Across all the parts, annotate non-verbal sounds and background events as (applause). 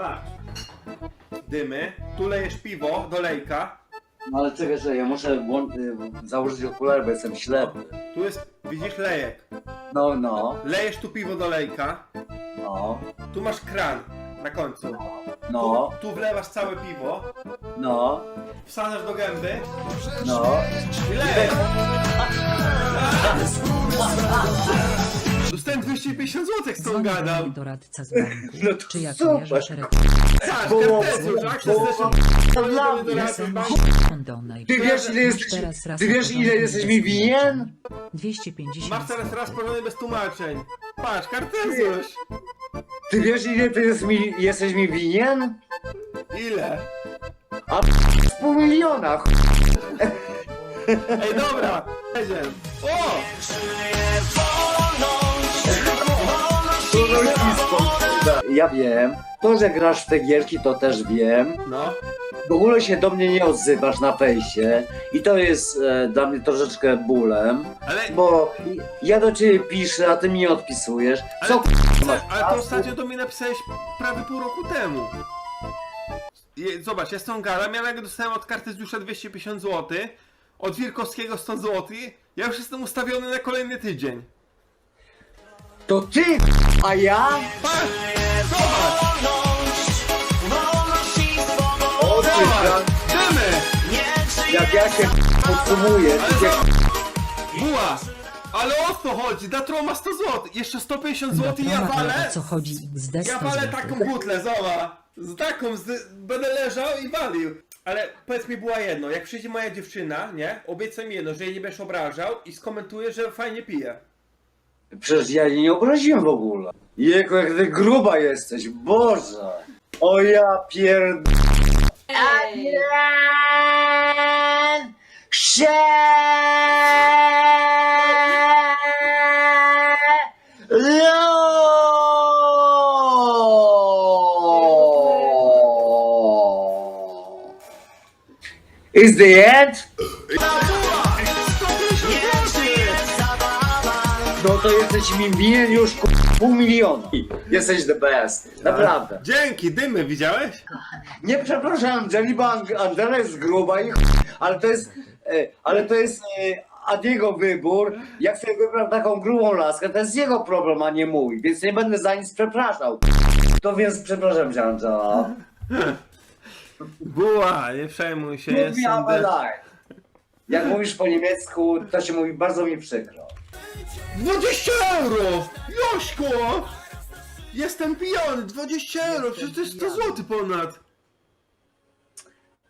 Patrz. Dymy. Tu lejesz piwo do lejka. No ale czekaj, że ja muszę włą- y, założyć okulary, bo jestem ślepy. Tu jest, widzisz, lejek. No, no, Lejesz tu piwo do lejka. no, Tu masz kran na końcu. no, Tu, tu wlewasz całe piwo. no, Wsadzasz do gęby no. i lejesz. (laughs) Dostałem 250 zł z tą Dzwoni do gadam. mnie doradca z banku. No to Czy jak super. kojarzysz re- Tak, Było- kartesu, tak? było- Chcesz to dla mnie. Jestem donaj. Ty wiesz ile Już jesteś, teraz raz ty wiesz ile porządku jesteś mi winien? 250 Masz teraz raz porządek bez tłumaczeń. Patrz, kartezuś. Ty wiesz ile ty jest mi, jesteś mi winien? Ile? Z pół miliona. ch- Ej, dobra, jedziemy. O! Ja wiem, to że grasz w te gierki to też wiem. No. W ogóle się do mnie nie odzywasz na fejsie i to jest e, dla mnie troszeczkę bólem, Ale, bo ja do ciebie piszę, a ty mi nie odpisujesz. Co ale, ale to ostatnio do mnie napisałeś prawie pół roku temu. Je- Zobacz, ja z gadam, ja nagle dostałem od Kartezjusza 250 zł, od Wirkowskiego 100 zł, ja już jestem ustawiony na kolejny tydzień. To ty, a ja? Patrz! Jak ja się podsumuję, ty się! Buła! Ale o co chodzi? Datro ma 100 zł, jeszcze 150 zł i ja walę, co chodzi XD ja 100 walę taką butlę, zobacz! Z taką, z, będę leżał i walił. Ale powiedz mi była jedno, jak przyjdzie moja dziewczyna, nie? Obiecaj mi jedno, że jej nie będziesz obrażał i skomentuję, że fajnie pije. Przecież ja jej nie obraziłem w ogóle. Jego, jak ty gruba jesteś, Boże! O ja pierd... Adrian! Hello! Is the end? No to jesteś mi winien już ku- pół miliona. Jesteś the best. Naprawdę. Dzięki, dymy, widziałeś? Nie przepraszam, Jelly, bo Ang- Angela jest gruba i ch- ale to jest, e, ale to jest e, Adiego wybór. Jak sobie wybrał taką grubą laskę, to jest jego problem, a nie mój, więc nie będę za nic przepraszał. To więc przepraszam cię, Angela. (laughs) Buła, nie przejmuj się, Mów mi jestem... de-. Jak mówisz po niemiecku, to się mówi bardzo mi przykro. 20 euro! Jośko! Jestem pijany, 20 euro, przecież to jest 100 zł ponad!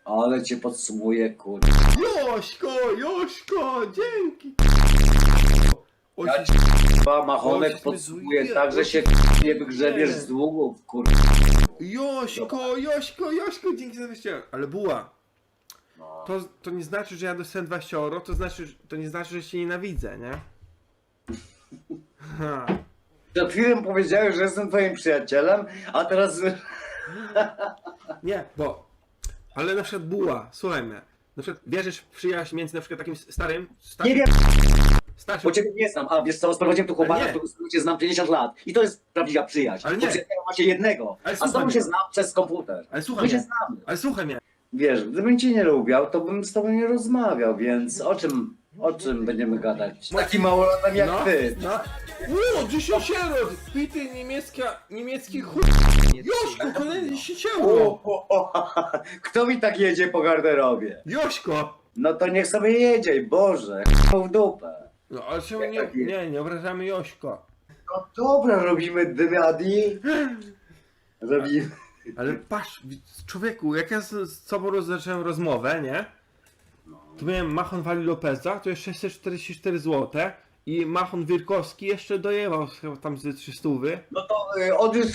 Ale cię podsumuję, kur... Jośko, Jośko, dzięki! Ja ci Chyba machonek mnie tak, że się nie wygrzebiesz z długów, kur... Jośko, Jośko, Jośko, dzięki za 20 euro. Ale buła, No. to, to nie znaczy, że ja dostałem 20 euro, to znaczy, to nie znaczy, że się nienawidzę, nie? Ha. Przed chwilą powiedziałeś, że jestem twoim przyjacielem, a teraz... Nie, bo. Ale na przykład buła, słuchaj mnie. Na przykład wierzysz w przyjaźń między na przykład takim starym, starym Nie wiem, starszym, bo ciebie nie znam, a wiesz co, sprowadziłem tu Ale chłopaka, nie. którego cię znam 50 lat i to jest prawdziwa przyjaźń. Ale Bo nie. przyjaciela macie jednego, Ale a z słuchaj tobą mnie. się znam przez komputer. Ale słuchaj My się mnie. znamy. Ale słuchaj mnie. Wiesz, gdybym cię nie lubiał, to bym z tobą nie rozmawiał, więc o czym, o czym będziemy gadać? Taki małolatem jak no, ty. No. O, 10 euro! Pity niemiecka, niemiecki chuj. Jośko, 10 euro! O, o, o, Kto mi tak jedzie po garderobie? Jośko! No to niech sobie jedzie, Boże, w dupę. No ale czemu Jak nie, tak jest? nie, nie obrażamy Jośko. No dobra, robimy dymiadi. Robimy. Ale patrz, wi- człowieku, jak ja z, roz- zacząłem rozmowę, nie? To miałem Machon Wali Lopeza, to jest 644 zł i Machon Wirkowski jeszcze dojebał chyba tam ze 300. No to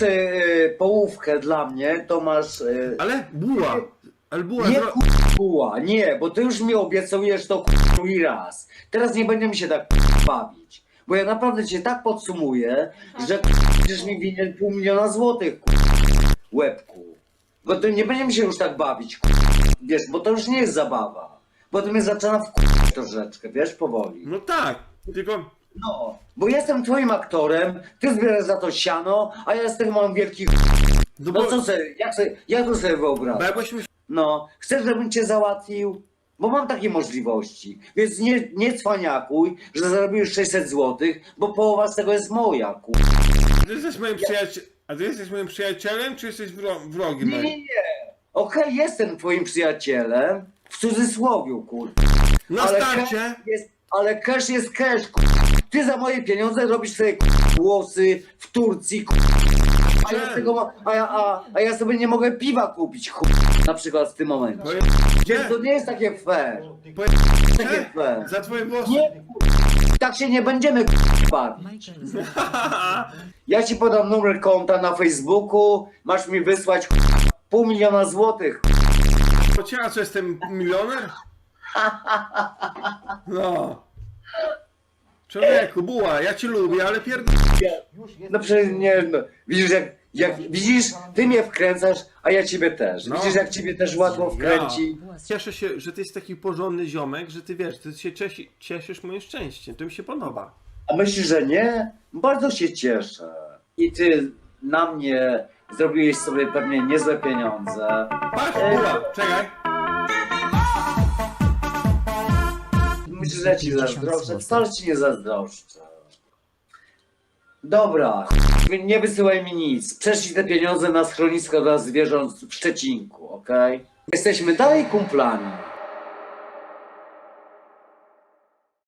y, y, połówkę dla mnie, to masz... Y, Ale buła! Ale buła, nie zro... kurwa, nie, bo ty już mi obiecujesz to i raz. Teraz nie będziemy się tak bawić. Bo ja naprawdę cię tak podsumuję, że będziesz mi winien pół miliona złotych, łebku. Bo to nie będziemy się już tak bawić, wiesz, bo to już nie jest zabawa. Bo to mnie zaczyna w troszeczkę, wiesz, powoli. No tak, tylko... No, bo jestem twoim aktorem, ty zbierasz za to siano, a ja z tego mam wielki No No bo, co sobie, jak, sobie, jak to sobie bo wyobrażasz? jakbyśmy No, chcesz, żebym cię załatwił? Bo mam takie możliwości. Więc nie, nie cwaniakuj, że zarobiłeś 600 zł, bo połowa z tego jest moja, ku... Ty jesteś moim przyjacielem. A ty jesteś moim przyjacielem, czy jesteś wro- wrogiem? Nie, moim? nie, nie. Okej, jestem twoim przyjacielem, w cudzysłowie, kur... Na ale starcie! cash jest, ale cash jest cash, ku... Ty za moje pieniądze robisz sobie ku... włosy w Turcji, ku... A ja, z tego, a, ja, a, a ja sobie nie mogę piwa kupić, ku... Na przykład w tym momencie. Powie- Więc to nie jest takie fair. powie- Takie fair. Za twoje włosy. Nie, tak się nie będziemy Zda. (laughs) Ja ci podam numer konta na Facebooku, masz mi wysłać pół miliona złotych. Pociera, co jestem milioner? No. Człowieku, buła, ja cię lubię, ale pierd... No przecież nie, no. Widzisz jak, jak, widzisz, ty mnie wkręcasz, a ja ciebie też. No. Widzisz jak ciebie też łatwo wkręci. Cieszę się, że ty jesteś taki porządny ziomek, że ty wiesz, ty się ciesi, cieszysz moim szczęściem. To mi się podoba. A myślisz, że nie? Bardzo się cieszę. I ty na mnie zrobiłeś sobie pewnie niezłe pieniądze. Patrz, buła, czekaj. Myślisz, że ci zazdroszczę? Wcale ci nie zazdroszczę. Dobra, nie wysyłaj mi nic. Prześlij te pieniądze na schronisko dla zwierząt w Szczecinku, okej? Jesteśmy dalej kumplami.